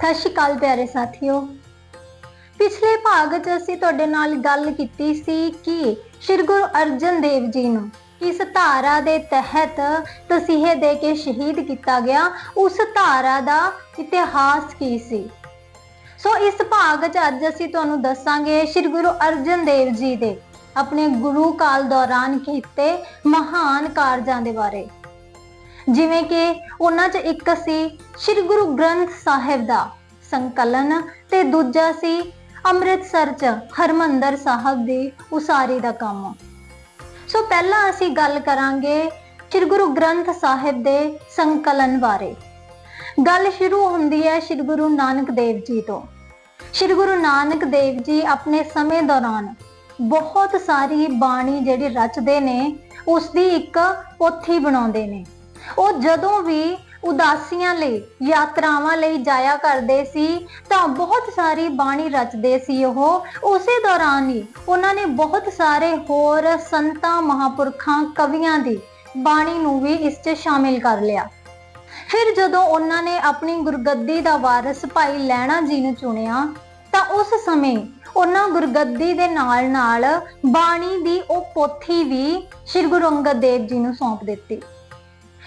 ਸਤਿ ਸ਼੍ਰੀ ਅਕਾਲ ਪਿਆਰੇ ਸਾਥੀਓ। ਪਿਛਲੇ ਭਾਗ 'ਚ ਅਸੀਂ ਤੁਹਾਡੇ ਨਾਲ ਗੱਲ ਕੀਤੀ ਸੀ ਕਿ ਸ੍ਰੀ ਗੁਰੂ ਅਰਜਨ ਦੇਵ ਜੀ ਨੂੰ ਇਸ ਧਾਰਾ ਦੇ ਤਹਿਤ ਤਸੀਹੇ ਦੇ ਕੇ ਸ਼ਹੀਦ ਕੀਤਾ ਗਿਆ, ਉਸ ਧਾਰਾ ਦਾ ਇਤਿਹਾਸ ਕੀ ਸੀ? ਸੋ ਇਸ ਭਾਗ 'ਚ ਅੱਜ ਅਸੀਂ ਤੁਹਾਨੂੰ ਦੱਸਾਂਗੇ ਸ੍ਰੀ ਗੁਰੂ ਅਰਜਨ ਦੇਵ ਜੀ ਦੇ ਆਪਣੇ ਗੁਰੂ ਕਾਲ ਦੌਰਾਨ ਕੀਤੇ ਮਹਾਨ ਕਾਰਜਾਂ ਦੇ ਬਾਰੇ। ਜਿਵੇਂ ਕਿ ਉਹਨਾਂ 'ਚ ਇੱਕ ਸੀ ਸ੍ਰੀ ਗੁਰੂ ਗ੍ਰੰਥ ਸਾਹਿਬ ਦਾ ਸੰਕਲਨ ਤੇ ਦੂਜਾ ਸੀ ਅੰਮ੍ਰਿਤਸਰ 'ਚ ਹਰਮੰਦਰ ਸਾਹਿਬ ਦੀ ਉਸਾਰੀ ਦਾ ਕੰਮ। ਸੋ ਪਹਿਲਾਂ ਅਸੀਂ ਗੱਲ ਕਰਾਂਗੇ ਸ੍ਰੀ ਗੁਰੂ ਗ੍ਰੰਥ ਸਾਹਿਬ ਦੇ ਸੰਕਲਨ ਬਾਰੇ। ਗੱਲ ਸ਼ੁਰੂ ਹੁੰਦੀ ਹੈ ਸ੍ਰੀ ਗੁਰੂ ਨਾਨਕ ਦੇਵ ਜੀ ਤੋਂ। ਸ੍ਰੀ ਗੁਰੂ ਨਾਨਕ ਦੇਵ ਜੀ ਆਪਣੇ ਸਮੇਂ ਦੌਰਾਨ ਬਹੁਤ ਸਾਰੀ ਬਾਣੀ ਜਿਹੜੀ ਰਚਦੇ ਨੇ ਉਸ ਦੀ ਇੱਕ ਪੋਥੀ ਬਣਾਉਂਦੇ ਨੇ। ਉਹ ਜਦੋਂ ਵੀ ਉਦਾਸੀਆਂ ਲਈ, ਯਾਤਰਾਵਾਂ ਲਈ ਜਾਇਆ ਕਰਦੇ ਸੀ, ਤਾਂ ਬਹੁਤ ਸਾਰੀ ਬਾਣੀ ਰਚਦੇ ਸੀ ਉਹ। ਉਸੇ ਦੌਰਾਨ ਹੀ ਉਹਨਾਂ ਨੇ ਬਹੁਤ ਸਾਰੇ ਹੋਰ ਸੰਤਾਂ, ਮਹਾਪੁਰਖਾਂ, ਕਵੀਆਂ ਦੀ ਬਾਣੀ ਨੂੰ ਵੀ ਇਸ 'ਚ ਸ਼ਾਮਿਲ ਕਰ ਲਿਆ। ਫਿਰ ਜਦੋਂ ਉਹਨਾਂ ਨੇ ਆਪਣੀ ਗੁਰਗੱਦੀ ਦਾ ਵਾਰਿਸ ਭਾਈ ਲੈਣਾ ਜੀ ਨੂੰ ਚੁਣਿਆ, ਤਾਂ ਉਸ ਸਮੇਂ ਉਹਨਾਂ ਗੁਰਗੱਦੀ ਦੇ ਨਾਲ-ਨਾਲ ਬਾਣੀ ਦੀ ਉਹ ਪੋਥੀ ਵੀ ਸ੍ਰੀ ਗੁਰੂ ਅੰਗਦ ਦੇਵ ਜੀ ਨੂੰ ਸੌਂਪ ਦਿੱਤੀ।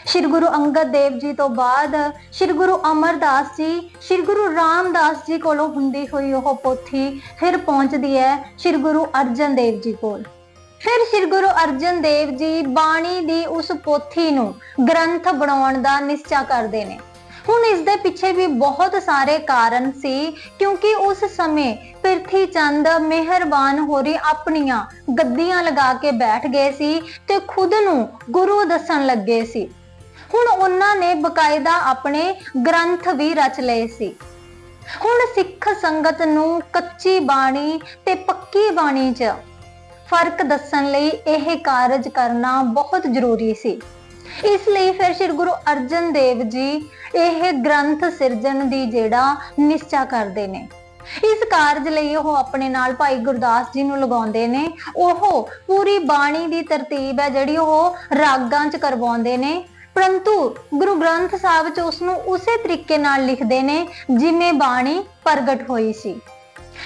ਸ੍ਰੀ ਗੁਰੂ ਅੰਗਦ ਦੇਵ ਜੀ ਤੋਂ ਬਾਅਦ ਸ੍ਰੀ ਗੁਰੂ ਅਮਰਦਾਸ ਜੀ, ਸ੍ਰੀ ਗੁਰੂ ਰਾਮਦਾਸ ਜੀ ਕੋਲੋਂ ਹੁੰਦੀ ਹੋਈ ਉਹ ਪੋਥੀ ਫਿਰ ਪਹੁੰਚਦੀ ਹੈ ਸ੍ਰੀ ਗੁਰੂ ਅਰਜਨ ਦੇਵ ਜੀ ਕੋਲ। ਫਿਰ ਸ੍ਰੀ ਗੁਰੂ ਅਰਜਨ ਦੇਵ ਜੀ ਬਾਣੀ ਦੀ ਉਸ ਪੋਥੀ ਨੂੰ ਗ੍ਰੰਥ ਬਣਾਉਣ ਦਾ ਨਿਸ਼ਚਾ ਕਰਦੇ ਨੇ। ਹੁਣ ਇਸ ਦੇ ਪਿੱਛੇ ਵੀ ਬਹੁਤ ਸਾਰੇ ਕਾਰਨ ਸੀ ਕਿਉਂਕਿ ਉਸ ਸਮੇਂ ਪ੍ਰਿਥੀ ਚੰਦ ਮਿਹਰਬਾਨ ਹੋਰੀ ਆਪਣੀਆਂ ਗੱਦੀਆਂ ਲਗਾ ਕੇ ਬੈਠ ਗਏ ਸੀ ਤੇ ਖੁਦ ਨੂੰ ਗੁਰੂ ਦੱਸਣ ਲੱਗੇ ਸੀ। ਹੁਣ ਉਹਨਾਂ ਨੇ ਬਕਾਇਦਾ ਆਪਣੇ ਗ੍ਰੰਥ ਵੀ ਰਚ ਲਏ ਸੀ। ਹੁਣ ਸਿੱਖ ਸੰਗਤ ਨੂੰ ਕੱਚੀ ਬਾਣੀ ਤੇ ਪੱਕੀ ਬਾਣੀ 'ਚ ਫ਼ਰਕ ਦੱਸਣ ਲਈ ਇਹ ਕਾਰਜ ਕਰਨਾ ਬਹੁਤ ਜ਼ਰੂਰੀ ਸੀ। ਇਸ ਲਈ ਫਿਰ ਸ੍ਰੀ ਗੁਰੂ ਅਰਜਨ ਦੇਵ ਜੀ ਇਹ ਗ੍ਰੰਥ ਸਿਰਜਣ ਦੀ ਜਿਹੜਾ ਨਿਸ਼ਚਾ ਕਰਦੇ ਨੇ। ਇਸ ਕਾਰਜ ਲਈ ਉਹ ਆਪਣੇ ਨਾਲ ਭਾਈ ਗੁਰਦਾਸ ਜੀ ਨੂੰ ਲਗਾਉਂਦੇ ਨੇ। ਉਹ ਪੂਰੀ ਬਾਣੀ ਦੀ ਤਰਤੀਬ ਹੈ ਜਿਹੜੀ ਉਹ ਰਾਗਾਂ 'ਚ ਕਰਵਾਉਂਦੇ ਨੇ। ਪਰੰਤੂ ਗੁਰੂ ਗ੍ਰੰਥ ਸਾਹਿਬ 'ਚ ਉਸ ਨੂੰ ਉਸੇ ਤਰੀਕੇ ਨਾਲ ਲਿਖਦੇ ਨੇ ਜਿਵੇਂ ਬਾਣੀ ਪ੍ਰਗਟ ਹੋਈ ਸੀ।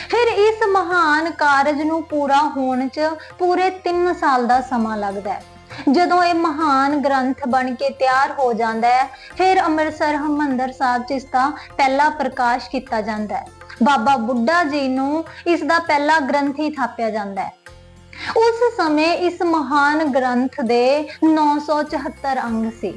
ਫਿਰ ਇਸ ਮਹਾਨ ਕਾਰਜ ਨੂੰ ਪੂਰਾ ਹੋਣ 'ਚ ਪੂਰੇ 3 ਸਾਲ ਦਾ ਸਮਾਂ ਲੱਗਦਾ ਹੈ। ਜਦੋਂ ਇਹ ਮਹਾਨ ਗ੍ਰੰਥ ਬਣ ਕੇ ਤਿਆਰ ਹੋ ਜਾਂਦਾ ਹੈ, ਫਿਰ ਅੰਮ੍ਰਿਤਸਰ ਹਮੰਦਰ ਸਾਹਿਬ 'ਚ ਇਸ ਦਾ ਪਹਿਲਾ ਪ੍ਰਕਾਸ਼ ਕੀਤਾ ਜਾਂਦਾ ਹੈ। ਬਾਬਾ ਬੁੱਢਾ ਜੀ ਨੂੰ ਇਸ ਦਾ ਪਹਿਲਾ ਗ੍ਰੰਥ ਹੀ ਥਾਪਿਆ ਜਾਂਦਾ ਹੈ। ਉਸ ਸਮੇਂ ਇਸ ਮਹਾਨ ਗ੍ਰੰਥ ਦੇ 974 ਅੰਗ ਸੀ।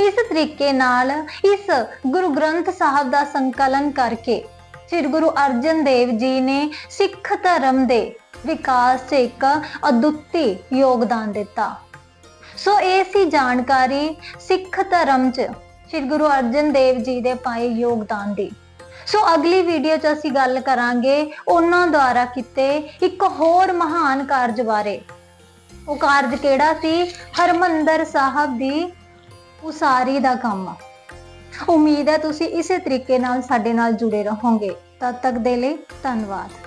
ਇਸ ਤਰੀਕੇ ਨਾਲ ਇਸ ਗੁਰੂ ਗ੍ਰੰਥ ਸਾਹਿਬ ਦਾ ਸੰਕਲਨ ਕਰਕੇ ਸ੍ਰੀ ਗੁਰੂ ਅਰਜਨ ਦੇਵ ਜੀ ਨੇ ਸਿੱਖ ਧਰਮ ਦੇ ਵਿਕਾਸ 'ਚ ਇੱਕ ਅਦੁੱਤੀ ਯੋਗਦਾਨ ਦਿੱਤਾ। ਸੋ ਇਹ ਸੀ ਜਾਣਕਾਰੀ ਸਿੱਖ ਧਰਮ 'ਚ ਸ੍ਰੀ ਗੁਰੂ ਅਰਜਨ ਦੇਵ ਜੀ ਦੇ ਪਾਏ ਯੋਗਦਾਨ ਦੀ। ਸੋ ਅਗਲੀ ਵੀਡੀਓ 'ਚ ਅਸੀਂ ਗੱਲ ਕਰਾਂਗੇ ਉਹਨਾਂ ਦੁਆਰਾ ਕੀਤੇ ਇੱਕ ਹੋਰ ਮਹਾਨ ਕਾਰਜ ਬਾਰੇ। ਉਹ ਕਾਰਜ ਕਿਹੜਾ ਸੀ? ਹਰਮੰਦਰ ਸਾਹਿਬ ਦੀ ਉਸਾਰੀ ਦਾ ਕੰਮ। ਉਮੀਦ ਹੈ ਤੁਸੀਂ ਇਸੇ ਤਰੀਕੇ ਨਾਲ ਸਾਡੇ ਨਾਲ ਜੁੜੇ ਰਹੋਗੇ। ਤਦ ਤੱਕ ਦੇ ਲਈ ਧੰਨਵਾਦ।